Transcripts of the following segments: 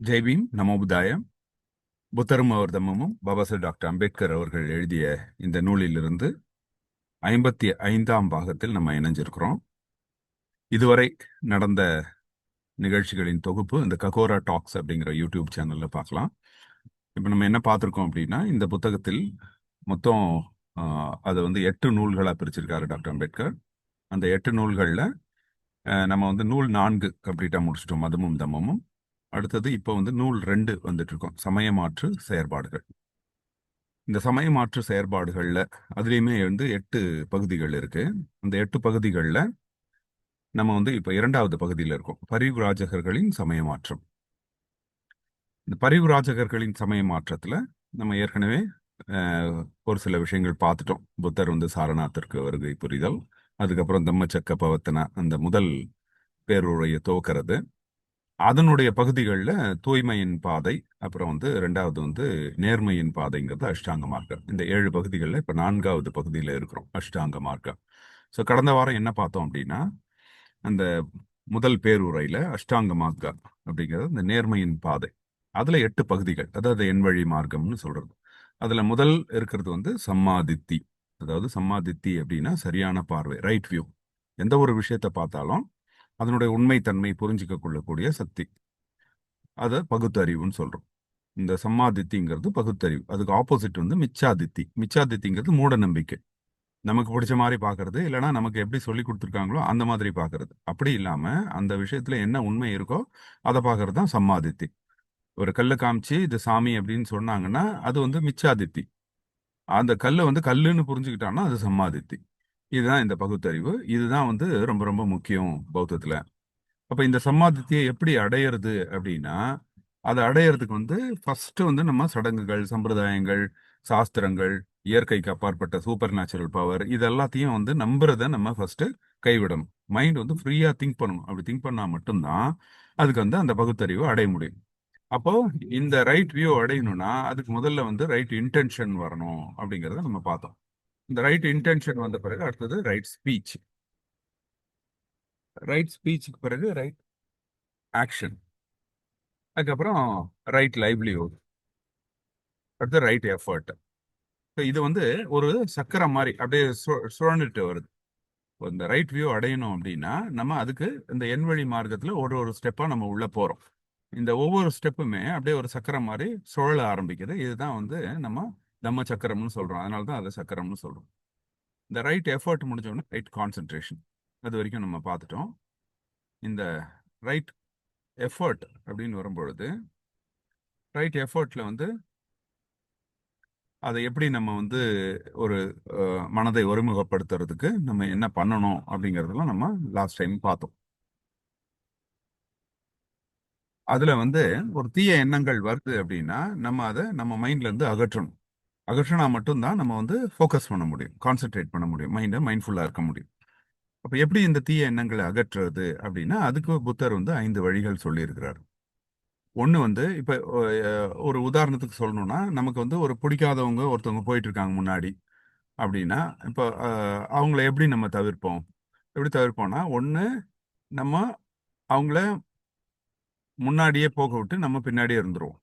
ஜெய் பீம் நமோபுதாயம் புத்தரும் அவர் தம்மமும் பாபாசாஹ் டாக்டர் அம்பேத்கர் அவர்கள் எழுதிய இந்த நூலிலிருந்து ஐம்பத்தி ஐந்தாம் பாகத்தில் நம்ம இணைஞ்சிருக்கிறோம். இதுவரை நடந்த நிகழ்ச்சிகளின் தொகுப்பு இந்த ககோரா டாக்ஸ் அப்படிங்கிற யூடியூப் சேனல்ல பார்க்கலாம். இப்போ நம்ம என்ன பார்த்துருக்கோம் அப்படின்னா இந்த புத்தகத்தில் மொத்தம் அதை வந்து எட்டு நூல்களாக பிரிச்சிருக்காரு டாக்டர் அம்பேத்கர். அந்த எட்டு நூல்களில் நம்ம வந்து நூல் நான்கு கம்ப்ளீட்டாக முடிச்சிட்டோம் மதமும் தம்மமும். அடுத்தது இப்போ வந்து நூல் ரெண்டு வந்துட்டு இருக்கோம் சமயமாற்று செயற்பாடுகள். இந்த சமயமாற்று செயற்பாடுகளில் அதுலேயுமே வந்து எட்டு பகுதிகள் இருக்கு. அந்த எட்டு பகுதிகளில் நம்ம வந்து இப்போ இரண்டாவது பகுதியில் இருக்கோம். பரிவுராஜகர்களின் சமயமாற்றம் இந்த பரிவுராஜகர்களின் சமயமாற்றத்தில் நம்ம ஏற்கனவே ஒரு சில விஷயங்கள் பார்த்துட்டோம். புத்தர் வந்து சாரநாத்திற்கு வருகை புரிதல் அதுக்கப்புறம் தம்மச்சக்க பவத்தன அந்த முதல் பேருரையை துவக்கிறது. அதனுடைய பகுதிகளில் தூய்மையின் பாதை அப்புறம் வந்து ரெண்டாவது வந்து நேர்மையின் பாதைங்கிறது அஷ்டாங்க மார்க்கம். இந்த ஏழு பகுதிகளில் இப்போ நான்காவது பகுதியில் இருக்கிறோம் அஷ்டாங்க மார்க்கம். ஸோ கடந்த வாரம் என்ன பார்த்தோம் அப்படின்னா அந்த முதல் பேருரையில் அஷ்டாங்க மார்க்கம் அப்படிங்கிறது இந்த நேர்மையின் பாதை. அதில் எட்டு பகுதிகள் அதாவது எண்வழி மார்க்கம்னு சொல்கிறது அதில் முதல் இருக்கிறது வந்து சம்மாதித்தி. அதாவது சம்மாதித்தி அப்படின்னா சரியான பார்வை ரைட் வியூ எந்த ஒரு விஷயத்தை பார்த்தாலும் அதனுடைய உண்மைத்தன்மை புரிஞ்சிக்க கொள்ளக்கூடிய சக்தி. அதை பகுத்தறிவுன்னு சொல்றோம். இந்த சம்மாதித்திங்கிறது பகுத்தறிவு. அதுக்கு ஆப்போசிட் வந்து மிச்சாதித்தி. மிச்சாதித்திங்கிறது மூட நம்பிக்கை நமக்கு பிடிச்ச மாதிரி பார்க்கறது இல்லைன்னா நமக்கு எப்படி சொல்லி கொடுத்துருக்காங்களோ அந்த மாதிரி பார்க்கறது அப்படி இல்லாம அந்த விஷயத்துல என்ன உண்மை இருக்கோ அதை பார்க்கறது தான் சம்மாதித்தி. ஒரு கல்லை காமிச்சு இது சாமி அப்படின்னு சொன்னாங்கன்னா அது வந்து மிச்சாதித்தி. அந்த கல்லை வந்து கல்லுன்னு புரிஞ்சுக்கிட்டான்னா அது சம்மாதித்தி. இதுதான் இந்த பகுத்தறிவு. இதுதான் வந்து ரொம்ப ரொம்ப முக்கியம் பௌத்தத்தில். அப்போ இந்த சம்மாதித்தியை எப்படி அடையிறது அப்படின்னா அதை அடையிறதுக்கு வந்து ஃபர்ஸ்ட் வந்து நம்ம சடங்குகள் சம்பிரதாயங்கள் சாஸ்திரங்கள் இயற்கைக்கு அப்பாற்பட்ட சூப்பர் நேச்சுரல் பவர் இது எல்லாத்தையும் வந்து நம்புறத நம்ம ஃபர்ஸ்ட் கைவிடணும். மைண்ட் வந்து ஃப்ரீயா திங்க் பண்ணணும். அப்படி திங்க் பண்ணா மட்டும்தான் அதுக்கு வந்து அந்த பகுத்தறிவு அடைய முடியும். அப்போ இந்த ரைட் வியூ அடையணும்னா அதுக்கு முதல்ல வந்து ரைட் இன்டென்ஷன் வரணும் அப்படிங்கிறத நம்ம பார்த்தோம். இந்த ரைட் இன்டென்ஷன் வந்த பிறகு அடுத்தது ரைட் ஸ்பீச் ரைட் ஸ்பீச்சுக்கு பிறகு ரைட் ஆக்ஷன் அதுக்கப்புறம் ரைட் லைவ்லிஹுட் அடுத்து ரைட் எஃபர்ட் இது வந்து ஒரு சக்கரம் மாதிரி அப்படியே சு- சுழண்டுட்டு வருது. இந்த ரைட் வியூ அடையணும் அப்படின்னா நம்ம அதுக்கு இந்த எண்வழி மார்க்கத்தில் ஒரு ஒரு ஸ்டெப்பா நம்ம உள்ளே போறோம். இந்த ஒவ்வொரு ஸ்டெப்புமே அப்படியே ஒரு சக்கரம் மாதிரி சுழல ஆரம்பிக்குது. இதுதான் வந்து நம்ம தம்ம சக்கரம்னு சொல்கிறோம் அதனால தான் அதை சக்கரம்னு சொல்கிறோம் இந்த ரைட் எஃபர்ட் முடிஞ்சோடனே ரைட் கான்சென்ட்ரேஷன் அது வரைக்கும் நம்ம பார்த்துட்டோம். இந்த ரைட் எஃபர்ட் அப்படின்னு வரும்பொழுது ரைட் எஃபர்ட்டில் வந்து அதை எப்படி நம்ம வந்து ஒரு மனதை ஒருமுகப்படுத்துறதுக்கு நம்ம என்ன பண்ணணும் அப்படிங்கிறதெல்லாம் நம்ம லாஸ்ட் டைம் பார்த்தோம். அதில் வந்து ஒரு தீய எண்ணங்கள் வருது அப்படின்னா நம்ம அதை நம்ம மைண்ட்லேருந்து அகற்றணும். அகற்றினா மட்டும்தான் நம்ம வந்து ஃபோக்கஸ் பண்ண முடியும். கான்சென்ட்ரேட் பண்ண முடியும். மைண்டை மைண்ட்ஃபுல்லாக இருக்க முடியும். அப்போ எப்படி இந்த தீய எண்ணங்களை அகற்றுறது அப்படின்னா அதுக்கு புத்தர் வந்து ஐந்து வழிகள் சொல்லியிருக்கிறார். ஒன்று வந்து இப்போ ஒரு உதாரணத்துக்கு சொல்லணும்னா நமக்கு வந்து ஒரு பிடிக்காதவங்க ஒருத்தவங்க போயிட்டு இருக்காங்க முன்னாடி அப்படின்னா இப்போ அவங்கள எப்படி நம்ம தவிர்ப்போம்? எப்படி தவிர்ப்போம்னா ஒன்று நம்ம அவங்கள முன்னாடியே போக விட்டு நம்ம பின்னாடியே இருந்துருவோம்.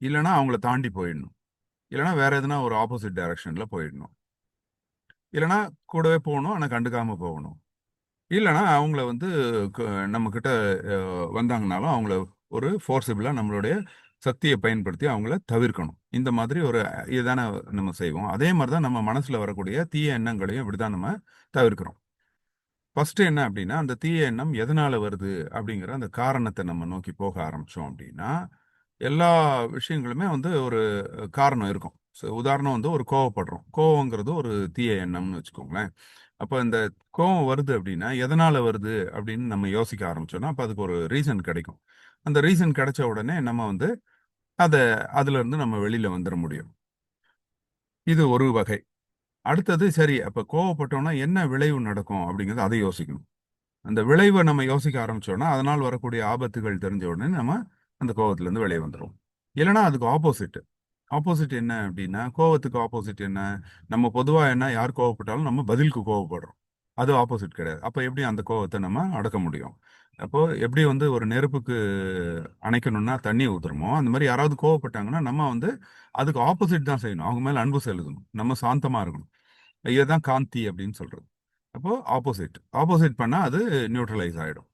இல்லைன்னா அவங்கள தாண்டி போயிடணும். இல்லைன்னா வேற எதுனா ஒரு ஆப்போசிட் டைரக்ஷன்ல போயிடணும். இல்லைன்னா கூடவே போகணும் ஆனால் கண்டுக்காம போகணும். இல்லைன்னா அவங்கள வந்து நம்ம கிட்ட வந்தாங்கனாலும் அவங்கள ஒரு ஃபோர்ஸபிளா நம்மளுடைய சக்தியை பயன்படுத்தி அவங்கள தவிர்க்கணும். இந்த மாதிரி ஒரு இதுதானே நம்ம செய்வோம். அதே மாதிரி தான் நம்ம மனசுல வரக்கூடிய தீய எண்ணங்களையும் இப்படிதான் நம்ம தவிர்க்கிறோம். ஃபர்ஸ்ட் என்ன அப்படின்னா அந்த தீய எண்ணம் எதனால வருது அப்படிங்கிற அந்த காரணத்தை நம்ம நோக்கி போக ஆரம்பிச்சோம் அப்படின்னா எல்லா விஷயங்களுமே வந்து ஒரு காரணம் இருக்கும். ஸோ உதாரணம் வந்து ஒரு கோவப்படுறோம். கோவங்கிறது ஒரு தீய எண்ணம்னு வச்சுக்கோங்களேன். அப்போ இந்த கோவம் வருது அப்படின்னா எதனால வருது? அப்படின்னு நம்ம யோசிக்க ஆரம்பிச்சோம்னா அப்போ அதுக்கு ஒரு ரீசன் கிடைக்கும். அந்த ரீசன் கிடைச்ச உடனே நம்ம வந்து அதை அதுலேருந்து நம்ம வெளியில் வந்துட முடியும். இது ஒரு வகை. அடுத்தது சரி அப்போ கோவப்பட்டோம்னா என்ன விளைவு நடக்கும் அப்படிங்கறது அதை யோசிக்கணும். அந்த விளைவை நம்ம யோசிக்க ஆரம்பிச்சோன்னா அதனால் வரக்கூடிய ஆபத்துகள் தெரிஞ்ச உடனே நம்ம அந்த கோவத்துலேருந்து வெளியே வந்துடும் இல்லைன்னா அதுக்கு ஆப்போசிட் ஆப்போசிட் என்ன அப்படின்னா கோவத்துக்கு ஆப்போசிட் என்ன? நம்ம பொதுவாக என்ன யார் கோவப்பட்டாலும் நம்ம பதிலுக்கு கோவப்படுறோம். அது ஆப்போசிட் கிடையாது. அப்போ எப்படி அந்த கோவத்தை நம்ம அடக்க முடியும்? அப்போ எப்படி வந்து ஒரு நெருப்புக்கு அணைக்கணும்னா தண்ணி ஊத்துறோமோ அந்த மாதிரி யாராவது கோவப்பட்டாங்கன்னா நம்ம வந்து அதுக்கு ஆப்போசிட் தான் செய்யணும். அவங்க மேல அன்பு செலுத்தணும். நம்ம சாந்தமா இருக்கணும். இதுதான் காந்தி அப்படின்னு சொல்றது. அப்போ ஆப்போசிட் ஆப்போசிட் பண்ணா அது நியூட்ரலைஸ் ஆயிடும்.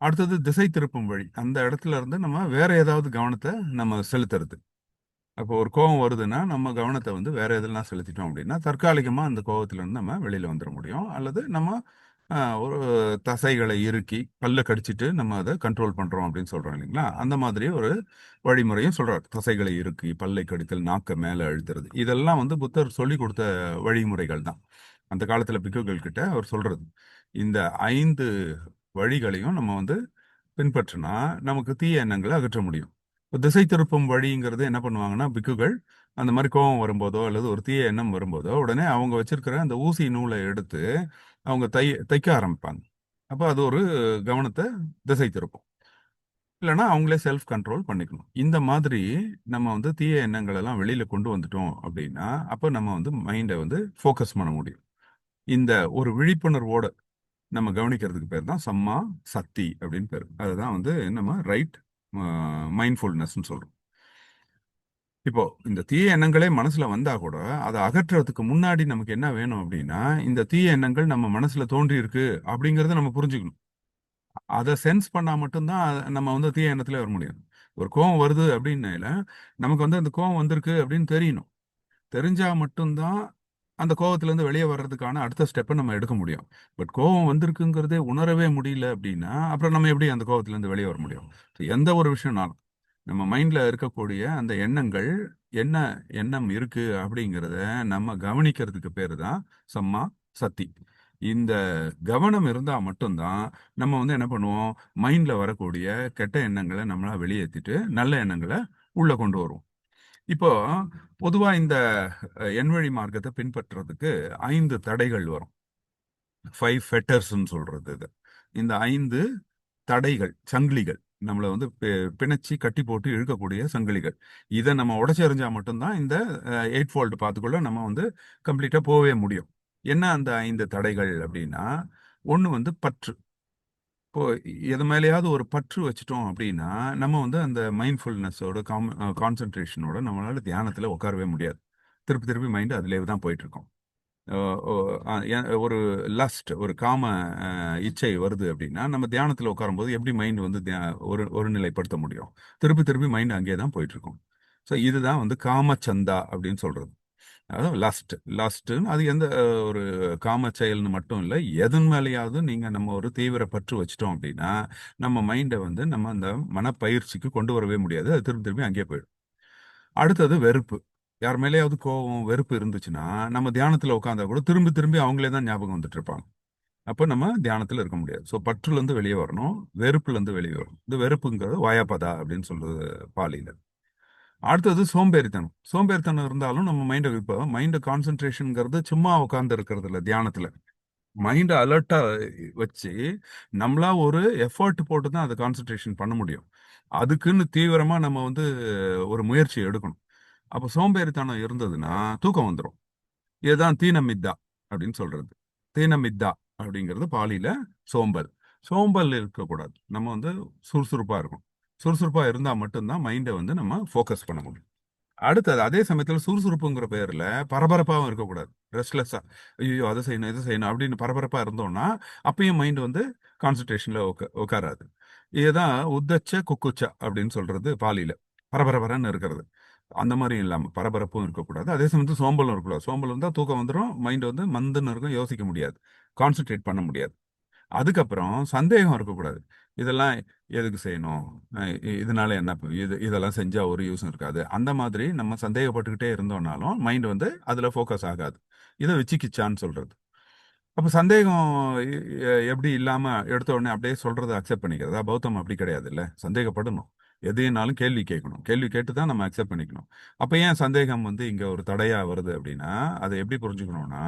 அடுத்தது திசை திருப்பும் வழி. அந்த இடத்துல இருந்து நம்ம வேற ஏதாவது கவனத்தை நம்ம செலுத்துறது. அப்போ ஒரு கோவம் வருதுன்னா நம்ம கவனத்தை வந்து வேற எதெல்லாம் செலுத்திட்டோம் அப்படின்னா தற்காலிகமா அந்த கோவத்துல இருந்து நம்ம வெளியில வந்துட முடியும். அல்லது நம்ம ஒரு தசைகளை இறுக்கி பல்ல கடிச்சிட்டு நம்ம அதை கண்ட்ரோல் பண்றோம் அப்படின்னு சொல்றோம் இல்லைங்களா? அந்த மாதிரி ஒரு வழிமுறையும் சொல்கிறார் தசைகளை இறுக்கி பல்லை கடித்தல் நாக்க மேல அழுத்துறது. இதெல்லாம் வந்து புத்தர் சொல்லி கொடுத்த வழிமுறைகள் தான். அந்த காலத்துல பிக்குகள் கிட்ட அவர் சொல்றது. இந்த ஐந்து வழிகளையும் நம்ம வந்து பின்பற்றினா நமக்கு தீய எண்ணங்களை அகற்ற முடியும். இப்போ திசை திருப்பும் வழிங்கிறது என்ன பண்ணுவாங்கன்னா பிக்குகள் அந்த மாதிரி கோபம் வரும்போதோ அல்லது ஒரு தீய எண்ணம் வரும்போதோ உடனே அவங்க வச்சிருக்கிற அந்த ஊசி நூலை எடுத்து அவங்க தை தைக்க ஆரம்பிப்பாங்க. அப்போ அது ஒரு கவனத்தை திசை திருப்பும். இல்லைன்னா அவங்களே செல்ஃப் கண்ட்ரோல் பண்ணிக்கணும். இந்த மாதிரி நம்ம வந்து தீய எண்ணங்கள் எல்லாம் வெளியில கொண்டு வந்துட்டோம் அப்படின்னா அப்போ நம்ம வந்து மைண்டை வந்து ஃபோக்கஸ் பண்ண முடியும். இந்த ஒரு விழிப்புணர்வோட நம்ம கவனிக்கிறதுக்கு பேர் தான் சம்மா சக்தி அப்படின்னு பேர். அதுதான் வந்து நம்ம ரைட் மைண்ட்ஃபுல்னஸ்ன்னு சொல்றோம். இப்போ இந்த தீய எண்ணங்களே மனசுல வந்தா கூட அதை அகற்றுறதுக்கு முன்னாடி நமக்கு என்ன வேணும் அப்படின்னா இந்த தீய எண்ணங்கள் நம்ம மனசுல தோன்றி இருக்கு அப்படிங்கறத நம்ம புரிஞ்சுக்கணும். அதை சென்ஸ் பண்ணா மட்டும்தான் நம்ம வந்து தீய எண்ணத்துல வர முடியும். ஒரு கோவம் வருது அப்படின்னால நமக்கு வந்து அந்த கோவம் வந்திருக்கு அப்படின்னு தெரியணும். தெரிஞ்சா மட்டும்தான் அந்த கோவத்துலேருந்து வெளியே வர்றதுக்கான அடுத்த ஸ்டெப்பை நம்ம எடுக்க முடியும். பட் கோவம் வந்திருக்குங்கிறதே உணரவே முடியல அப்படின்னா அப்புறம் நம்ம எப்படி அந்த கோவத்துலேருந்து வெளியே வர முடியும்? எந்த ஒரு விஷயம்னாலும் நம்ம மைண்டில் இருக்கக்கூடிய அந்த எண்ணங்கள் என்ன எண்ணம் இருக்குது அப்படிங்கிறத நம்ம கவனிக்கிறதுக்கு பேர் தான் சம்மா சக்தி. இந்த கவனம் இருந்தால் மட்டும்தான் நம்ம வந்து என்ன பண்ணுவோம்? மைண்டில் வரக்கூடிய கெட்ட எண்ணங்களை நம்மளால் வெளியேற்றிட்டு நல்ல எண்ணங்களை உள்ளே கொண்டு வருவோம். இப்போ பொதுவா இந்த எண்வழி மார்க்கத்தை பின்பற்றுறதுக்கு ஐந்து தடைகள் வரும். ஃபைவ் ஃபெட்டர்ஸ்ன்னு சொல்றது இது. இந்த ஐந்து தடைகள் சங்கிலிகள். நம்மளை வந்து பி- பிணைச்சி கட்டி போட்டு இழுக்கக்கூடிய சங்கிலிகள். இதை நம்ம உடச்செறிஞ்சா மட்டும்தான் இந்த எயிட் ஃபோல்டு பார்த்துக்குள்ள நம்ம வந்து கம்ப்ளீட்டா போகவே முடியும். என்ன அந்த ஐந்து தடைகள் அப்படின்னா ஒன்று வந்து பற்று. இப்போ எது மேலேயாவது ஒரு பற்று வச்சுட்டோம் அப்படின்னா நம்ம வந்து அந்த மைண்ட்ஃபுல்னஸோட காம் கான்சென்ட்ரேஷனோட நம்மளால தியானத்தில் உட்காரவே முடியாது. திருப்பி திருப்பி மைண்ட் அதிலே தான் போயிட்டு இருக்கோம் ஒரு லஸ்ட் ஒரு காம இச்சை வருது அப்படின்னா நம்ம தியானத்தில் உட்காரும்போது எப்படி மைண்ட் வந்து தியா- ஒரு ஒரு நிலைப்படுத்த முடியும்? திருப்பி திருப்பி மைண்ட் அங்கேயே தான் போயிட்டு இருக்கும் ஸோ இதுதான் வந்து காமச்சந்தா அப்படின்னு சொல்றது. அதாவது லஸ்ட் லஸ்ட்டுன்னு அது எந்த ஒரு காம செயல்னு மட்டும் இல்லை எதன் மேலேயாவது நீங்கள் நம்ம ஒரு தீவிர பற்று வச்சிட்டோம் அப்படின்னா நம்ம மைண்டை வந்து நம்ம அந்த மனப்பயிற்சிக்கு கொண்டு வரவே முடியாது. அது திரும்பி திரும்பி அங்கேயே போயிடும். அடுத்தது வெறுப்பு. யார் மேலேயாவது கோபம் வெறுப்பு இருந்துச்சுன்னா நம்ம தியானத்தில் உட்காந்தா கூட திரும்பி திரும்பி அவங்களே தான் ஞாபகம் வந்துட்டு இருப்பாங்க அப்போ நம்ம தியானத்தில் இருக்க முடியாது. ஸோ பற்றுலேருந்து வெளியே வரணும் வெறுப்புலேருந்து வெளியே வரணும். இந்த வெறுப்புங்கிறது வாயாபதா அப்படின்னு சொல்றது பாலியில் அடுத்தது சோம்பேறித்தனம். சோம்பேறித்தனம் இருந்தாலும் நம்ம மைண்டை இப்போ மைண்ட் கான்சென்ட்ரேஷனுங்கிறது சும்மா உட்கார்ந்து இருக்கிறது இல்லை தியானத்துல மைண்டை அலர்ட்டா வச்சு நம்மளா ஒரு எஃபர்ட் போட்டு தான் அதை கான்சென்ட்ரேஷன் பண்ண முடியும். அதுக்குன்னு தீவிரமா நம்ம வந்து ஒரு முயற்சி எடுக்கணும். அப்போ சோம்பேறித்தனம் இருந்ததுன்னா தூக்கம் வந்துடும் இதுதான் தீனமித்தா அப்படின்னு சொல்றது. தீனமித்தா அப்படிங்கிறது பாலியில சோம்பல். சோம்பல் இருக்கக்கூடாது. நம்ம வந்து சுறுசுறுப்பா இருக்கும் சுறுசுறுப்பா இருந்தா மட்டும்தான் மைண்டை வந்து நம்ம ஃபோக்கஸ் பண்ண முடியும். அடுத்தது அதே சமயத்துல சுறுசுறுப்புங்கிற பேர்ல பரபரப்பாகவும் இருக்கக்கூடாது. ரெஸ்ட்லெஸ்ஸா ஐயோ அதை செய்யணும் இதை செய்யணும் அப்படின்னு பரபரப்பா இருந்தோம்னா அப்பயும் மைண்ட் வந்து கான்சன்ட்ரேஷன்ல உட்காராது இதுதான் உத்தச்ச குக்குச்ச அப்படின்னு சொல்றது பாலியில. பரபரபரன்னு இருக்கிறது. அந்த மாதிரி இல்லாம பரபரப்பும் இருக்கக்கூடாது. அதே சமயத்துல சோம்பலும் இருக்கக்கூடாது. சோம்பல் இருந்தா தூக்கம் வந்துடும் மைண்ட் வந்து மந்துன்னு இருக்கும் யோசிக்க முடியாது. கான்சென்ட்ரேட் பண்ண முடியாது. அதுக்கப்புறம் சந்தேகம் இருக்கக்கூடாது. இதெல்லாம் எதுக்கு செய்யணும்? இதனால என்ன இது இதெல்லாம் செஞ்சா ஒரு யூஸும் இருக்காது. அந்த மாதிரி நம்ம சந்தேகப்பட்டுக்கிட்டே இருந்தோம்னாலும் மைண்ட் வந்து அதுல ஃபோக்கஸ் ஆகாது. இதை வச்சுக்கிச்சான்னு சொல்றது. அப்ப சந்தேகம் எப்படி இல்லாம எடுத்த உடனே அப்படியே சொல்கிறத அக்செப்ட் பண்ணிக்கிறதா? பௌத்தம் அப்படி கிடையாது இல்ல சந்தேகப்படணும். எதைனாலும் கேள்வி கேட்கணும். கேள்வி கேட்டு தான் நம்ம அக்செப்ட் பண்ணிக்கணும். அப்ப ஏன் சந்தேகம் வந்து இங்க ஒரு தடையா வருது அப்படின்னா அதை எப்படி புரிஞ்சுக்கணும்னா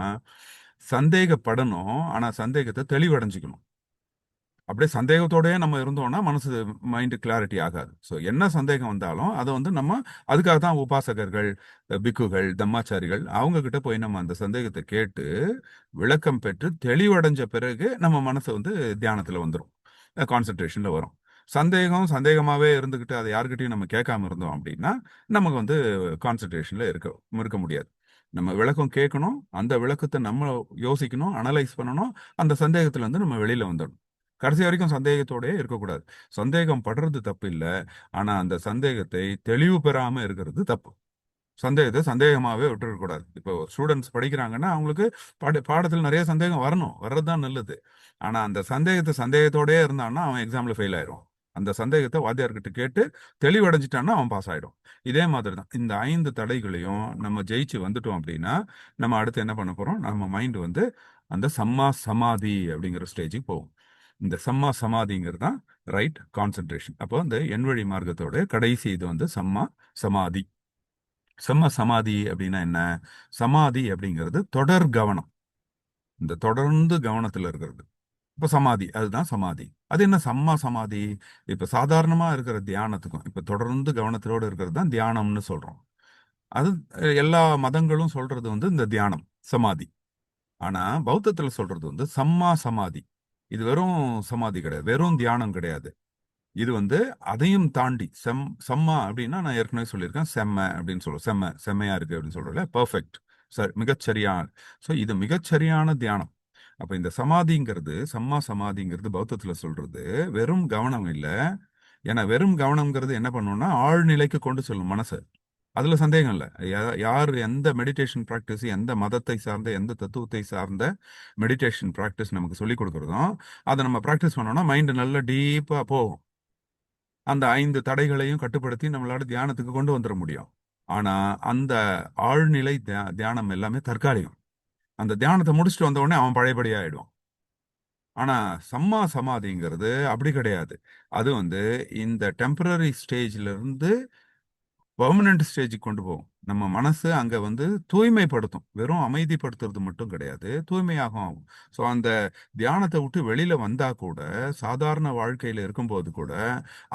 சந்தேகப்படணும். ஆனா சந்தேகத்தை தெளிவடைஞ்சிக்கணும். அப்படியே சந்தேகத்தோடயே நம்ம இருந்தோம்னா மனசு மைண்டு கிளாரிட்டி ஆகாது. ஸோ என்ன சந்தேகம் வந்தாலும் அதை வந்து நம்ம அதுக்காக தான் உபாசகர்கள் பிக்குகள் தம்மாச்சாரிகள் அவங்க கிட்ட போய் நம்ம அந்த சந்தேகத்தை கேட்டு விளக்கம் பெற்று தெளிவடைஞ்ச பிறகு நம்ம மனசு வந்து தியானத்தில் வந்துடும் கான்சன்ட்ரேஷனில் வரும். சந்தேகம் சந்தேகமாகவே இருந்துக்கிட்டு அதை யாருக்கிட்டையும் நம்ம கேட்காம இருந்தோம் அப்படின்னா நமக்கு வந்து கான்சன்ட்ரேஷனில் இருக்க இருக்க முடியாது. நம்ம விளக்கம் கேட்கணும் அந்த விளக்கத்தை நம்ம யோசிக்கணும் அனலைஸ் பண்ணணும் அந்த சந்தேகத்துல இருந்து நம்ம வெளியில வந்துடணும். கடைசி வரைக்கும் சந்தேகத்தோடயே இருக்கக்கூடாது. சந்தேகம் படுறது தப்பு இல்லை ஆனா அந்த சந்தேகத்தை தெளிவு பெறாம இருக்கிறது தப்பு. சந்தேகத்தை சந்தேகமாகவே விட்டுறக்கூடாது. இப்போ ஸ்டூடெண்ட்ஸ் படிக்கிறாங்கன்னா அவங்களுக்கு பாட பாடத்தில் நிறைய சந்தேகம் வரணும். வர்றது தான் நல்லது. ஆனால் அந்த சந்தேகத்தை சந்தேகத்தோடயே இருந்தான்னா அவன் எக்ஸாமில் ஃபெயில் ஆயிரும் அந்த சந்தேகத்தை வாத்தியார்கிட்ட கேட்டு தெளிவடைஞ்சிட்டான்னா அவன் பாஸ் ஆகிடும் இதே மாதிரி தான் இந்த ஐந்து தடைகளையும் நம்ம ஜெயிச்சு வந்துட்டோம் அப்படின்னா நம்ம அடுத்து என்ன பண்ண போகிறோம் நம்ம மைண்டு வந்து அந்த சம்மா சமாதி அப்படிங்கிற ஸ்டேஜுக்கு போகும். இந்த சம்மா சமாதிங்கிறது தான் ரைட் கான்சென்ட்ரேஷன் அப்போ இந்த எண்வழி மார்க்கத்தோட கடைசி இது வந்து சம்மா சமாதி. சம்ம சமாதி அப்படின்னா என்ன? சமாதி அப்படிங்கிறது தொடர் கவனம். இந்த தொடர்ந்து கவனத்தில் இருக்கிறது. இப்போ சமாதி அதுதான் சமாதி. அது என்ன சம்மா சமாதி? இப்போ சாதாரணமாக இருக்கிற தியானத்துக்கும் இப்போ தொடர்ந்து கவனத்தோடு இருக்கிறது தான் தியானம்னு சொல்கிறோம் அது எல்லா மதங்களும் சொல்றது வந்து இந்த தியானம் சமாதி. ஆனால் பௌத்தத்தில் சொல்றது வந்து சம்மா சமாதி. இது வெறும் சமாதி கிடையாது வெறும் தியானம் கிடையாது. இது வந்து அதையும் தாண்டி செம் செம்மா அப்படின்னா நான் ஏற்கனவே சொல்லியிருக்கேன் செம்ம அப்படின்னு சொல்லுவோம் செம்ம செம்மையா இருக்கு அப்படின்னு சொல்றோம்ல பர்ஃபெக்ட் சார் மிகச்சரியான ஸோ இது மிகச்சரியான தியானம். அப்போ இந்த சமாதிங்கிறது சம்மா சமாதிங்கிறது பௌத்தத்தில் சொல்றது வெறும் கவனம் இல்லை. ஏன்னா வெறும் கவனம்ங்கிறது என்ன பண்ணணும்னா ஆழ்நிலைக்கு கொண்டு செல்லும் மனசு. அதுல சந்தேகம் இல்லை. யார் எந்த மெடிடேஷன் ப்ராக்டிஸ் எந்த மதத்தை சார்ந்த எந்த தத்துவத்தை சார்ந்த மெடிடேஷன் ப்ராக்டிஸ் நமக்கு சொல்லிக் கொடுக்குறதோ அதை நம்ம ப்ராக்டிஸ் பண்ணோம்னா மைண்டு நல்லா டீப்பாக போகும். அந்த ஐந்து தடைகளையும் கட்டுப்படுத்தி நம்மளால தியானத்துக்கு கொண்டு வந்துட முடியும். ஆனா அந்த ஆழ்நிலை தியானம் எல்லாமே தற்காலிகம். அந்த தியானத்தை முடிச்சுட்டு வந்த உடனே அவன் பழையபடி ஆயிடுவான். ஆனா சம்மா சமாதிங்கிறது அப்படி கிடையாது. அது வந்து இந்த டெம்பரரி ஸ்டேஜ்ல இருந்து பர்மனன்ட் ஸ்டேஜுக்கு கொண்டு போகும். நம்ம மனசு அங்கே வந்து தூய்மைப்படுத்தும். வெறும் அமைதிப்படுத்துறது மட்டும் கிடையாது. தூய்மையாகும் ஆகும். ஸோ அந்த தியானத்தை விட்டு வெளியில் வந்தால் கூட சாதாரண வாழ்க்கையில் இருக்கும்போது கூட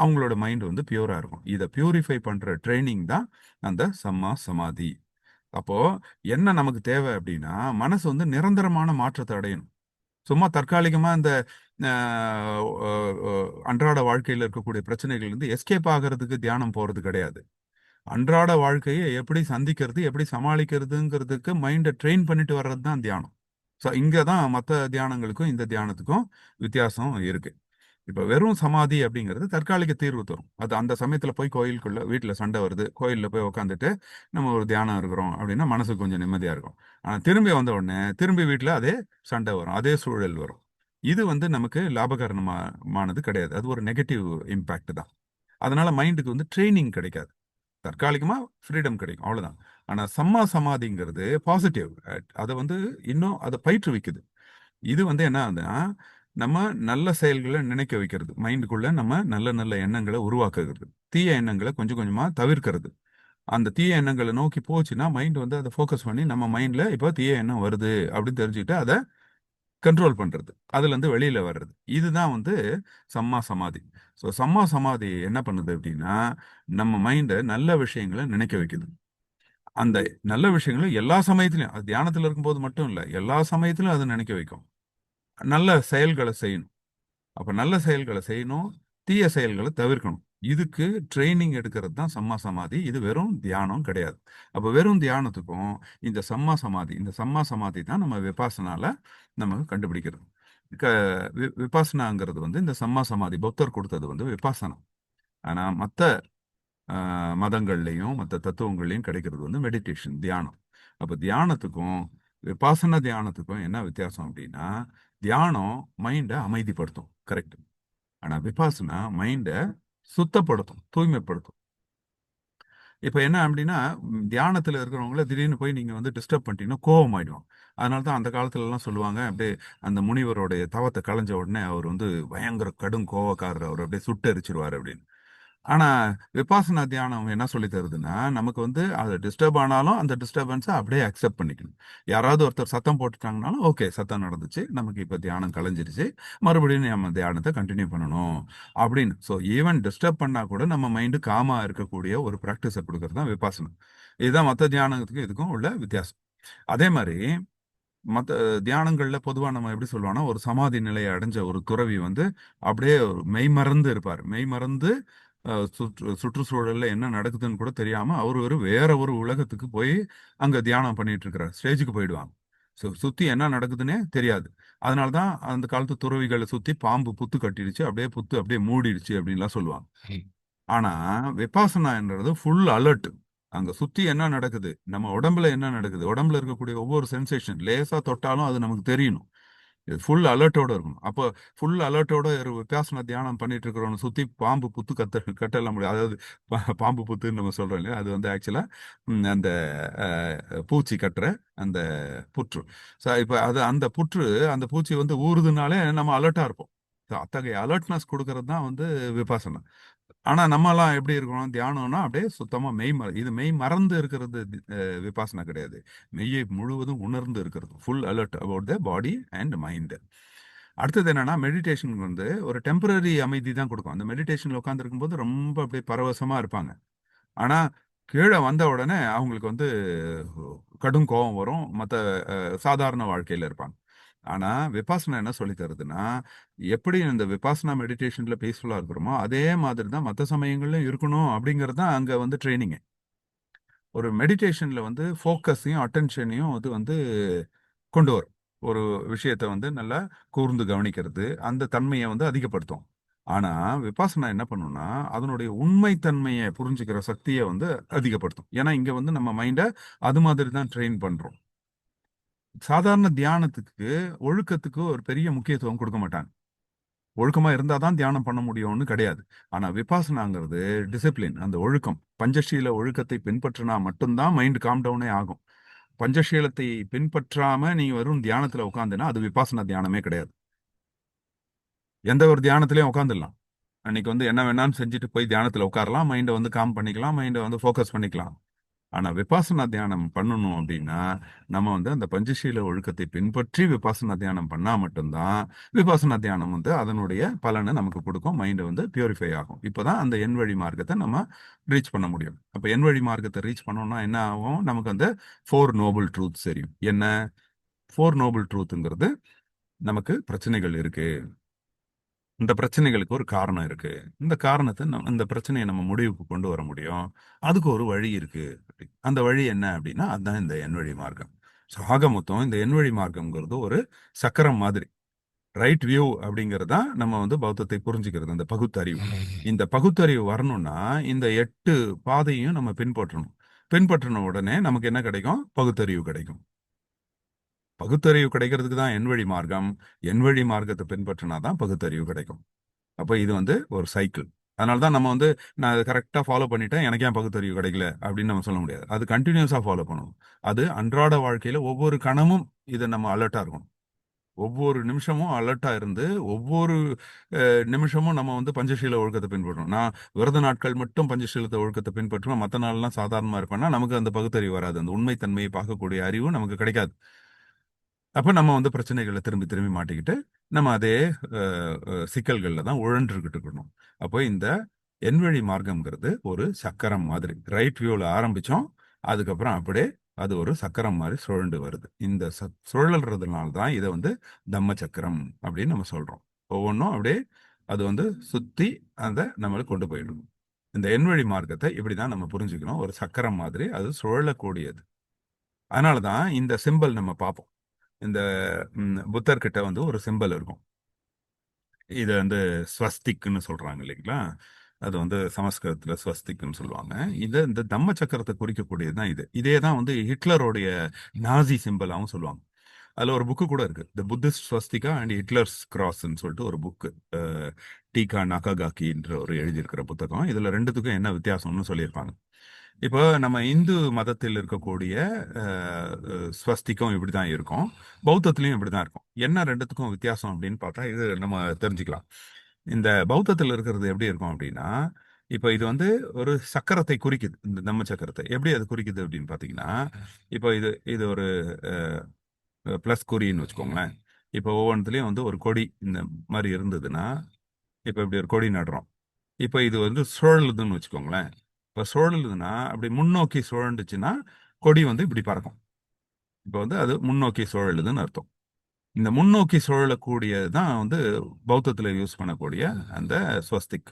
அவங்களோட மைண்ட் வந்து பியூரா இருக்கும். இதை பியூரிஃபை பண்ணுற ட்ரைனிங் தான் அந்த சம்மா சமாதி. அப்போது என்ன நமக்கு தேவை அப்படின்னா மனசு வந்து நிரந்தரமான மாற்றத்தை அடையணும். சும்மா தற்காலிகமாக இந்த அன்றாட வாழ்க்கையில் இருக்கக்கூடிய பிரச்சனைகள் இருந்து எஸ்கேப் ஆகிறதுக்கு தியானம் போகிறது கிடையாது. அன்றாட வாழ்க்கையை எப்படி சந்திக்கிறது எப்படி சமாளிக்கிறதுங்கிறதுக்கு மைண்டை ட்ரெயின் பண்ணிட்டு வர்றது தான் தியானம். ஸோ இங்கே தான் மற்ற தியானங்களுக்கும் இந்த தியானத்துக்கும் வித்தியாசம் இருக்குது இப்போ வெறும் சமாதி அப்படிங்கிறது தற்காலிக தீர்வு தரும். அது அந்த சமயத்தில் போய் கோயிலுக்குள்ள வீட்டில் சண்டை வருது. கோயிலில் போய் உட்காந்துட்டு நம்ம ஒரு தியானம் இருக்கிறோம் அப்படின்னா மனசுக்கு கொஞ்சம் நிம்மதியாக இருக்கும். ஆனால் திரும்பி வந்த உடனே திரும்பி வீட்டில் அதே சண்டை வரும். அதே சூழல் வரும். இது வந்து நமக்கு லாபகரணமானது கிடையாது. அது ஒரு நெகட்டிவ் இம்பேக்ட் தான். அதனால மைண்டுக்கு வந்து ட்ரைனிங் கிடைக்காது. தற்காலிகமாக ஃப்ரீடம் கிடைக்கும். அவ்வளோதான் ஆனால் சம்மா சமாதிங்கிறது பாசிட்டிவ் அதை வந்து இன்னும் அதை பயிற்றுவிக்குது. இது வந்து என்ன ஆகுதுன்னா நம்ம நல்ல செயல்களை நினைக்க வைக்கிறது. மைண்டுக்குள்ள நம்ம நல்ல நல்ல எண்ணங்களை உருவாக்குறது தீய எண்ணங்களை கொஞ்சம் கொஞ்சமாக தவிர்க்கிறது. அந்த தீய எண்ணங்களை நோக்கி போச்சுன்னா மைண்ட் வந்து அதை ஃபோக்கஸ் பண்ணி நம்ம மைண்டில் இப்போ தீய எண்ணம் வருது அப்படின்னு தெரிஞ்சுக்கிட்டு அதை கண்ட்ரோல் பண்ணுறது அதுலேருந்து வெளியில் வர்றது. இதுதான் வந்து சம்மா சமாதி. ஸோ சம்மா சமாதி என்ன பண்ணுது அப்படின்னா நம்ம மைண்டை நல்ல விஷயங்களை நினைக்க வைக்குது. அந்த நல்ல விஷயங்களும் எல்லா சமயத்திலையும் அது தியானத்தில் இருக்கும்போது மட்டும் இல்லை எல்லா சமயத்திலும் அதை நினைக்க வைக்கும். நல்ல செயல்களை செய்யணும். அப்போ நல்ல செயல்களை செய்யணும் தீய செயல்களை தவிர்க்கணும். இதுக்கு ட்ரைனிங் எடுக்கிறது தான் சம்மா சமாதி. இது வெறும் தியானம் கிடையாது. அப்போ வெறும் தியானத்துக்கும் இந்த சம்மா சமாதி இந்த சம்மா சமாதி தான் நம்ம விபாசனால நமக்கு கண்டுபிடிக்கிறது. க வி விபாசனாங்கிறது வந்து இந்த சம்மா சமாதி பக்தர் கொடுத்தது வந்து விபாசனம். ஆனால் மற்ற மதங்கள்லையும் மற்ற தத்துவங்கள்லையும் கிடைக்கிறது வந்து மெடிடேஷன் தியானம். அப்போ தியானத்துக்கும் விபாசன தியானத்துக்கும் என்ன வித்தியாசம் அப்படின்னா தியானம் மைண்டை அமைதிப்படுத்தும். கரெக்ட் ஆனால் விபாசனா மைண்டை சுத்தப்படுத்தும் தூய்மைப்படுத்தும். இப்போ என்ன அப்படின்னா தியானத்தில் இருக்கிறவங்கள திடீர்னு போய் நீங்கள் வந்து டிஸ்டர்ப் பண்ணிட்டீங்கன்னா கோபம் ஆயிடுவாங்க அதனால தான் அந்த காலத்துலலாம் சொல்லுவாங்க அப்படியே அந்த முனிவருடைய தவத்தை களைஞ்ச உடனே அவர் வந்து பயங்கர கடும் கோவக்காரர் அவர் அப்படியே சுட்டு எரிச்சிருவார் அப்படின்னு. ஆனா விபாசனா தியானம் என்ன சொல்லி தருதுன்னா நமக்கு வந்து அது டிஸ்டர்ப் ஆனாலும் அந்த டிஸ்டர்பன்ஸை அப்படியே அக்செப்ட் பண்ணிக்கணும். யாராவது ஒருத்தர் சத்தம் போட்டுட்டாங்கனாலும் ஓகே சத்தம் நடந்துச்சு நமக்கு இப்போ தியானம் கலைஞ்சிருச்சு மறுபடியும் நம்ம தியானத்தை கண்டினியூ பண்ணணும் அப்படின்னு. ஸோ ஈவன் டிஸ்டர்ப் பண்ணா கூட நம்ம மைண்டு காமா இருக்கக்கூடிய ஒரு ப்ராக்டிஸை கொடுக்கறது தான் விபாசனம். இதுதான் மற்ற தியானத்துக்கும் இதுக்கும் உள்ள வித்தியாசம். அதே மாதிரி மற்ற தியானங்களில் பொதுவாக நம்ம எப்படி சொல்லுவோம்னா ஒரு சமாதி நிலையை அடைஞ்ச ஒரு துறவி வந்து அப்படியே மெய்மறந்து இருப்பார். மெய்மறந்து அஹ், சுற்று சுற்றுச்சூழல்ல என்ன நடக்குதுன்னு கூட தெரியாம அவர் ஒரு வேற ஒரு உலகத்துக்கு போய் அங்க தியானம் பண்ணிட்டு இருக்கிறார் ஸ்டேஜுக்கு போயிடுவாங்க. ஸோ சுத்தி என்ன நடக்குதுன்னே தெரியாது. அதனால தான் அந்த காலத்து துறவிகளை சுத்தி பாம்பு புத்து கட்டிடுச்சு அப்படியே புத்து அப்படியே மூடிடுச்சு அப்படின்லாம் சொல்லுவாங்க. ஆனா விபாசனான்றது ஃபுல் அலர்ட் அங்க சுத்தி என்ன நடக்குது? நம்ம உடம்புல என்ன நடக்குது? உடம்புல இருக்கக்கூடிய ஒவ்வொரு சென்சேஷன் லேசா தொட்டாலும் அது நமக்கு தெரியணும். ஃபுல் அலர்ட்டோட இருக்கணும். அப்போ ஃபுல் அலர்ட்டோட ஒரு விபாசன தியானம் பண்ணிட்டு இருக்கிறவனை சுத்தி பாம்பு புத்து கத்த கட்டல முடியாது. அதாவது பாம்பு புத்துன்னு நம்ம சொல்றோம் இல்லையா? அது வந்து ஆக்சுவலா அந்த பூச்சி கட்டுற அந்த புற்று. ஸோ இப்போ அது அந்த புற்று அந்த பூச்சி வந்து ஊறுதுனாலே நம்ம அலர்ட்டா இருப்போம். அத்தகைய அலர்ட்னஸ் கொடுக்கறது தான் வந்து விபாசனம். ஆனால் நம்ம எப்படி இருக்கணும் தியானம்னா அப்படியே சுத்தமாக மெய் மற இது மெய் மறந்து இருக்கிறது விபாசனை விபாசனா கிடையாது. மெய்யை முழுவதும் உணர்ந்து இருக்கிறது. Full alert about the body and mind அடுத்தது என்னன்னா மெடிடேஷனுக்கு வந்து ஒரு டெம்பரரி அமைதி தான் கொடுக்கும். அந்த மெடிடேஷனில் உட்காந்துருக்கும் போது ரொம்ப அப்படியே பரவசமாக இருப்பாங்க. ஆனால் கீழே வந்த உடனே அவங்களுக்கு வந்து கடும் கோபம் வரும். மற்ற சாதாரண வாழ்க்கையில் இருப்பாங்க. ஆனா விபாசனா என்ன சொல்லி தருதுன்னா எப்படி இந்த விபாசனா மெடிடேஷன்ல பீஸ்ஃபுல்லா இருக்கிறோமோ அதே மாதிரி தான் மற்ற சமயங்களிலும் இருக்கணும் அப்படிங்கிறது தான் அங்க வந்து ட்ரைனிங்கு ஒரு மெடிடேஷன்ல வந்து ஃபோக்கஸையும் அட்டென்ஷனையும் அது வந்து கொண்டு வரும். ஒரு விஷயத்தை வந்து நல்லா கூர்ந்து கவனிக்கிறது அந்த தன்மையை வந்து அதிகப்படுத்தும். ஆனா விபாசனா என்ன பண்ணும்னா அதனுடைய உண்மைத்தன்மையை புரிஞ்சுக்கிற சக்தியை வந்து அதிகப்படுத்தும். ஏன்னா இங்க வந்து நம்ம மைண்டை அது மாதிரி தான் ட்ரெயின் பண்றோம். சாதாரண தியானத்துக்கு ஒழுக்கத்துக்கு ஒரு பெரிய முக்கியத்துவம் கொடுக்க மாட்டாங்க. ஒழுக்கமா இருந்தா தான் தியானம் பண்ண முடியும்னு கிடையாது. ஆனா விபாசனாங்கிறது டிசிப்ளின் அந்த ஒழுக்கம். பஞ்சசீல ஒழுக்கத்தை பின்பற்றினா மட்டும்தான் மைண்ட் காம் டவுனே ஆகும். பஞ்சசீலத்தை பின்பற்றாம நீ வெறும் தியானத்துல உட்காந்துனா அது விபாசனா தியானமே கிடையாது. எந்த ஒரு தியானத்திலையும் உட்காந்துடலாம் அன்னைக்கு வந்து என்ன வேணாலும் செஞ்சுட்டு போய் தியானத்துல உட்காரலாம் மைண்டை வந்து காம் பண்ணிக்கலாம். மைண்டை வந்து ஃபோக்கஸ் பண்ணிக்கலாம். ஆனால் விபாசனா தியானம் பண்ணணும் அப்படின்னா நம்ம வந்து அந்த பஞ்சசீல ஒழுக்கத்தை பின்பற்றி விபாசனா தியானம் பண்ணால் மட்டும்தான் விபாசனா தியானம் வந்து அதனுடைய பலனை நமக்கு கொடுக்கும். மைண்டை வந்து பியூரிஃபை ஆகும். இப்போ தான் அந்த எண் வழி மார்க்கத்தை நம்ம ரீச் பண்ண முடியும். அப்போ எண் வழி மார்க்கத்தை ரீச் பண்ணோம்னா என்ன ஆகும்? நமக்கு அந்த ஃபோர் நோபல் ட்ரூத் தெரியும். என்ன? ஃபோர் நோபல் ட்ரூத்துங்கிறது நமக்கு பிரச்சனைகள் இருக்குது இந்த பிரச்சனைகளுக்கு ஒரு காரணம் இருக்கு. இந்த காரணத்தை நம்ம இந்த பிரச்சனையை நம்ம முடிவுக்கு கொண்டு வர முடியும். அதுக்கு ஒரு வழி இருக்கு. அந்த வழி என்ன அப்படின்னா அதுதான் இந்த எண் வழி மார்க்கம். ஸோ ஆக மொத்தம் இந்த எண் வழி மார்க்கம்ங்கிறது ஒரு சக்கரம் மாதிரி. ரைட் வியூ அப்படிங்கிறது தான் நம்ம வந்து பௌத்தத்தை புரிஞ்சுக்கிறது. அந்த பகுத்தறிவு. இந்த பகுத்தறிவு வரணும்னா இந்த எட்டு பாதையும் நம்ம பின்பற்றணும். பின்பற்றின உடனே நமக்கு என்ன கிடைக்கும்? பகுத்தறிவு கிடைக்கும். பகுத்தறிவு கிடைக்கிறதுக்கு தான் எண்வழி மார்க்கம் எண்வழி மார்க்கத்தை பின்பற்றினா தான் பகுத்தறிவு கிடைக்கும். அப்போ இது வந்து ஒரு சைக்கிள் அதனால தான் நம்ம வந்து நான் அதை கரெக்டாக ஃபாலோ பண்ணிட்டேன் எனக்கு ஏன் பகுத்தறிவு கிடைக்கல? அப்படின்னு நம்ம சொல்ல முடியாது. அது கண்டினியூஸாக ஃபாலோ பண்ணணும் அது அன்றாட வாழ்க்கையில் ஒவ்வொரு கணமும் இதை நம்ம அலர்ட்டாக இருக்கணும். ஒவ்வொரு நிமிஷமும் அலர்ட்டாக இருந்து ஒவ்வொரு நிமிஷமும் நம்ம வந்து பஞ்சசீல ஒழுக்கத்தை பின்பற்றணும். நான் விரத நாட்கள் மட்டும் பஞ்சசீலத்தை ஒழுக்கத்தை பின்பற்றுவேன். மற்ற நாள்லாம் சாதாரணமாக இருப்பேன்னா நமக்கு அந்த பகுத்தறிவு வராது. அந்த உண்மைத்தன்மையை பார்க்கக்கூடிய அறிவு நமக்கு கிடைக்காது. அப்ப நம்ம வந்து பிரச்சனைகளை திரும்பி திரும்பி மாட்டிக்கிட்டு நம்ம அதே சிக்கல்களில் தான் உழன்றுகிட்டு இருக்கணும். அப்போ இந்த எண்வழி மார்க்கம்ங்கிறது ஒரு சக்கரம் மாதிரி. ரைட் வியூல ஆரம்பிச்சோம் அதுக்கப்புறம் அப்படியே அது ஒரு சக்கரம் மாதிரி சுழண்டு வருது. இந்த ச சுழல்றதுனால தான் இதை வந்து தம்ம சக்கரம் அப்படின்னு நம்ம சொல்றோம். ஒவ்வொன்றும் அப்படியே அது வந்து சுத்தி அந்த நம்மளுக்கு கொண்டு போயிடும் இந்த எண்வழி மார்க்கத்தை இப்படி தான் நம்ம புரிஞ்சுக்கணும். ஒரு சக்கரம் மாதிரி அது சுழலக்கூடியது. அதனால தான் இந்த சிம்பல் நம்ம பார்ப்போம். இந்த புத்தர்கிட்ட வந்து ஒரு சிம்பல் இருக்கும். இது வந்து ஸ்வஸ்திக்னு சொல்றாங்க இல்லைங்களா? அது வந்து சமஸ்கிருதத்தில் ஸ்வஸ்திக்னு சொல்லுவாங்க. இது இந்த தம்ம சக்கரத்தை குறிக்கக்கூடியது தான் இது. இதே தான் வந்து ஹிட்லருடைய நாசி சிம்பலாகவும் சொல்லுவாங்க. அதில் ஒரு புக்கு கூட இருக்கு. The Buddhist swastika and Hitler's கிராஸ்ன்னு சொல்லிட்டு ஒரு புக்கு. டீகா நகாகாக்கின்ற ஒரு எழுதியிருக்கிற புத்தகம். இதில் ரெண்டுத்துக்கும் என்ன வித்தியாசம்னு சொல்லியிருப்பாங்க. இப்போ நம்ம இந்து மதத்தில் இருக்கக்கூடிய ஸ்வஸ்திக்கும் இப்படி தான் இருக்கும். பௌத்தத்திலையும் இப்படி தான் இருக்கும். என்ன ரெண்டுத்துக்கும் வித்தியாசம் அப்படின்னு பார்த்தா இது நம்ம தெரிஞ்சுக்கலாம். இந்த பௌத்தத்தில் இருக்கிறது எப்படி இருக்கும் அப்படின்னா இப்போ இது வந்து ஒரு சக்கரத்தை குறிக்குது. இந்த நம்ம சக்கரத்தை எப்படி அது குறிக்குது அப்படின்னு பார்த்தீங்கன்னா இப்போ இது இது ஒரு ப்ளஸ் குறின்னு வச்சுக்கோங்களேன். இப்போ ஒவ்வொன்றுத்துலேயும் வந்து ஒரு கொடி இந்த மாதிரி இருந்ததுன்னா இப்போ இப்படி ஒரு கொடி நடுறோம். இப்போ இது வந்து சுழலுதுன்னு வச்சுக்கோங்களேன். இப்போ சுழலுதுன்னா அப்படி முன்னோக்கி சுழண்டுச்சுன்னா கொடி வந்து இப்படி பறக்கும். இப்போ வந்து அது முன்னோக்கி சுழலுதுன்னு அர்த்தம். இந்த முன்னோக்கி சுழலக்கூடியது தான் வந்து பௌத்தத்தில் யூஸ் பண்ணக்கூடிய அந்த ஸ்வஸ்திக்.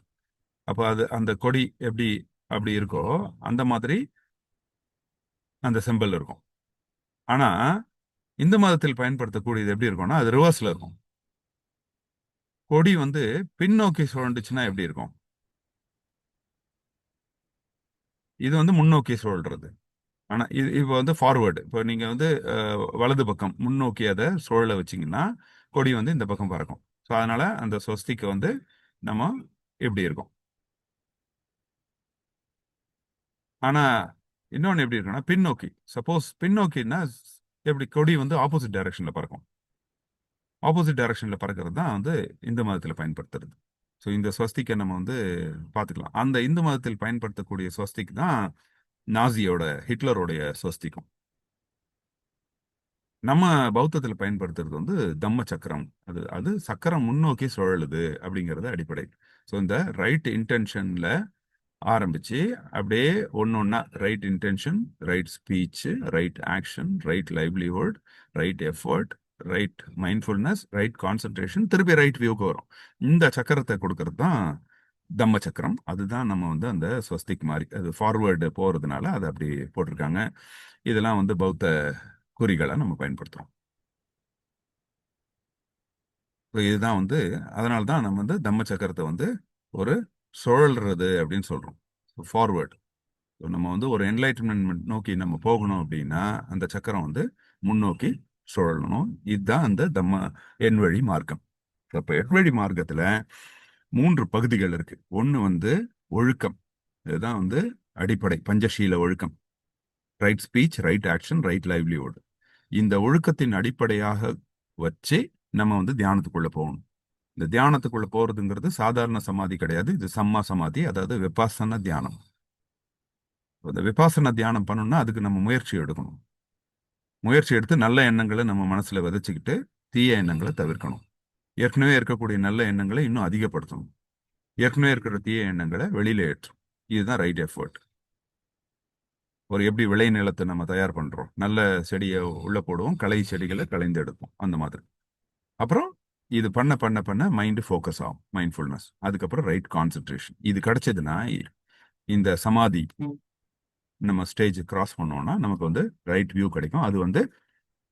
அப்போ அது அந்த கொடி எப்படி அப்படி இருக்கோ அந்த மாதிரி அந்த செம்பல் இருக்கும். ஆனா இந்து மதத்தில் பயன்படுத்தக்கூடியது எப்படி இருக்கும்னா அது ரிவர்ஸ்ல இருக்கும். கொடி வந்து பின்னோக்கி சுழண்டுச்சுன்னா எப்படி இருக்கும்? இது வந்து முன்னோக்கி சுழல்றது ஆனா இது இப்போ வந்து ஃபார்வேர்டு இப்போ நீங்க வந்து வலது பக்கம் முன்னோக்கி அதை சுழல வச்சீங்கன்னா கொடி வந்து இந்த பக்கம் பறக்கும். ஸோ அதனால அந்த ஸ்வஸ்திக்கு வந்து நம்ம எப்படி இருக்கும்? ஆனா இன்னொன்று எப்படி இருக்குன்னா பின்னோக்கி. சப்போஸ் பின்னோக்கின்னா எப்படி கொடி வந்து ஆப்போசிட் டைரக்ஷன்ல பறக்கும். ஆப்போசிட் டைரக்ஷன்ல பறக்கிறது தான் வந்து இந்து மதத்தில் பயன்படுத்துறது. ஸோ இந்த ஸ்வஸ்திக்கை நம்ம வந்து பார்த்துக்கலாம். அந்த இந்து மதத்தில் பயன்படுத்தக்கூடிய ஸ்வஸ்திக் தான் நாசியோட ஹிட்லரோடைய ஸ்வஸ்திக்கும் நம்ம பௌத்தத்தில் பயன்படுத்துறது வந்து தம்ம சக்கரம். அது அது சக்கரம் முன்னோக்கி சுழலுது அப்படிங்கிறது அடிப்படை. ஸோ இந்த ரைட் இன்டென்ஷன்ல ஆரம்பிச்சு அப்படியே ஒன்று ஒன்றா right intention right speech right action right livelihood right effort right mindfulness right concentration திருப்பி ரைட் வியூக்கு வரும். இந்த சக்கரத்தை கொடுக்கறது தான் தம்ம சக்கரம். அதுதான் நம்ம வந்து அந்த ஸ்வஸ்திக் மாதிரி அது ஃபார்வேர்டு போகிறதுனால அதை அப்படி போட்டிருக்காங்க. இதெல்லாம் வந்து பௌத்த குறிகளை நம்ம பயன்படுத்துகிறோம் ஸோ இதுதான் வந்து அதனால தான் நம்ம வந்து தம்ம சக்கரத்தை வந்து ஒரு சுழல்றது அப்படின்னு சொல்கிறோம் ஃபார்வேர்டு ஸோ நம்ம வந்து ஒரு என்லைட்மெண்ட் நோக்கி நம்ம போகணும் அப்படின்னா அந்த சக்கரம் வந்து முன்னோக்கி சுழலணும் இதுதான் அந்த தம்ம எண்வழி மார்க்கம். இப்போ எண்வழி மார்க்கத்தில் மூன்று பகுதிகள் இருக்கு. ஒன்று வந்து ஒழுக்கம். இதுதான் வந்து அடிப்படை பஞ்சசீல ஒழுக்கம். Right speech right action right livelihood இந்த ஒழுக்கத்தின் அடிப்படையாக வச்சு நம்ம வந்து தியானத்துக்குள்ள போகணும். இந்த தியானத்துக்குள்ள போறதுங்கிறது சாதாரண சமாதி கிடையாது. இது சம்மா சமாதி அதாவது விபாசன தியானம். இந்த விபாசன தியானம் பண்ணணும்னா அதுக்கு நம்ம முயற்சி எடுக்கணும். முயற்சி எடுத்து நல்ல எண்ணங்களை நம்ம மனசுல விதைச்சுக்கிட்டு தீய எண்ணங்களை தவிர்க்கணும். ஏற்கனவே இருக்கக்கூடிய நல்ல எண்ணங்களை இன்னும் அதிகப்படுத்தணும். ஏற்கனவே இருக்கிற தீய எண்ணங்களை வெளியில ஏற்றும் இதுதான் ரைட் எஃபர்ட் ஒரு எப்படி விளை நிலத்தை நம்ம தயார் பண்றோம். நல்ல செடியை உள்ள போடுவோம். களை செடிகளை களைந்து எடுப்போம். அந்த மாதிரி. அப்புறம் இது பண்ண பண்ண பண்ண மைண்டு ஃபோக்கஸ் ஆகும். மைண்ட்ஃபுல்னஸ் அதுக்கப்புறம் ரைட் கான்சென்ட்ரேஷன் இது கிடைச்சதுன்னா இந்த சமாதி நம்ம ஸ்டேஜ் கிராஸ் பண்ணோம்னா நமக்கு வந்து ரைட் வியூ கிடைக்கும். அது வந்து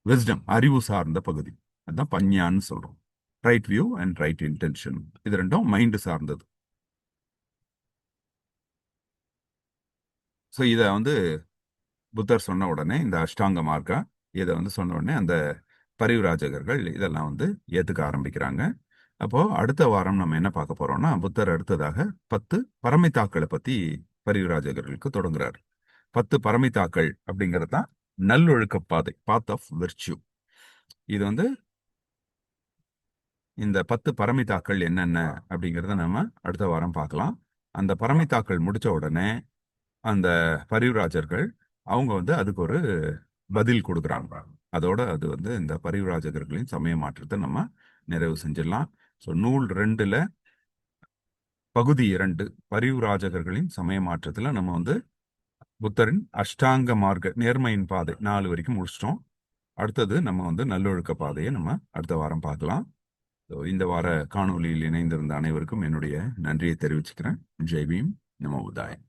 விஸ்டம் அறிவு சார்ந்த பகுதி. அதுதான் பஞ்ஞான்னு சொல்றோம். Right view and right intention இது ரெண்டும் மைண்டு சார்ந்தது. ஸோ இதை வந்து புத்தர் சொன்ன உடனே இந்த அஷ்டாங்க மார்க்கா இதை வந்து சொன்ன உடனே அந்த பரிவிராஜகர்கள் இதெல்லாம் வந்து ஏற்றுக்க ஆரம்பிக்கிறாங்க. அப்போ அடுத்த வாரம் நம்ம என்ன பார்க்க போறோம்னா புத்தர் அடுத்ததாக பத்து பரமித்தாக்களை பத்தி பரிவுராஜகர்களுக்கு தொடங்குறாரு. பத்து பரமித்தாக்கள் அப்படிங்கிறது தான் நல்லொழுக்க பாதை பாத் ஆஃப் விர்ச்சு இது வந்து இந்த பத்து பரமிதாக்கள் என்னென்ன அப்படிங்கிறத நம்ம அடுத்த வாரம் பார்க்கலாம். அந்த பரமிதாக்கள் முடிச்ச உடனே அந்த பரிவுராஜர்கள் அவங்க வந்து அதுக்கு ஒரு பதில் கொடுக்குறாங்க. அதோட அது வந்து இந்த பரிவராஜகர்களின் சமய மாற்றத்தை நம்ம நிறைவு செஞ்சிடலாம். ஸோ நூல் ரெண்டுல பகுதி இரண்டு பரிவுராஜகர்களின் சமய மாற்றத்தில் நம்ம வந்து புத்தரின் அஷ்டாங்க மார்க்க நேர்மையின் பாதை. நாலு வரைக்கும் முடிச்சிட்டோம். அடுத்தது நம்ம வந்து நல்லொழுக்க பாதையை நம்ம அடுத்த வாரம் பார்க்கலாம். இந்த வார காணொலியில் இணைந்திருந்த அனைவருக்கும் என்னுடைய நன்றியை தெரிவிச்சுக்கிறேன். ஜெய்பீம் நம உதாயம்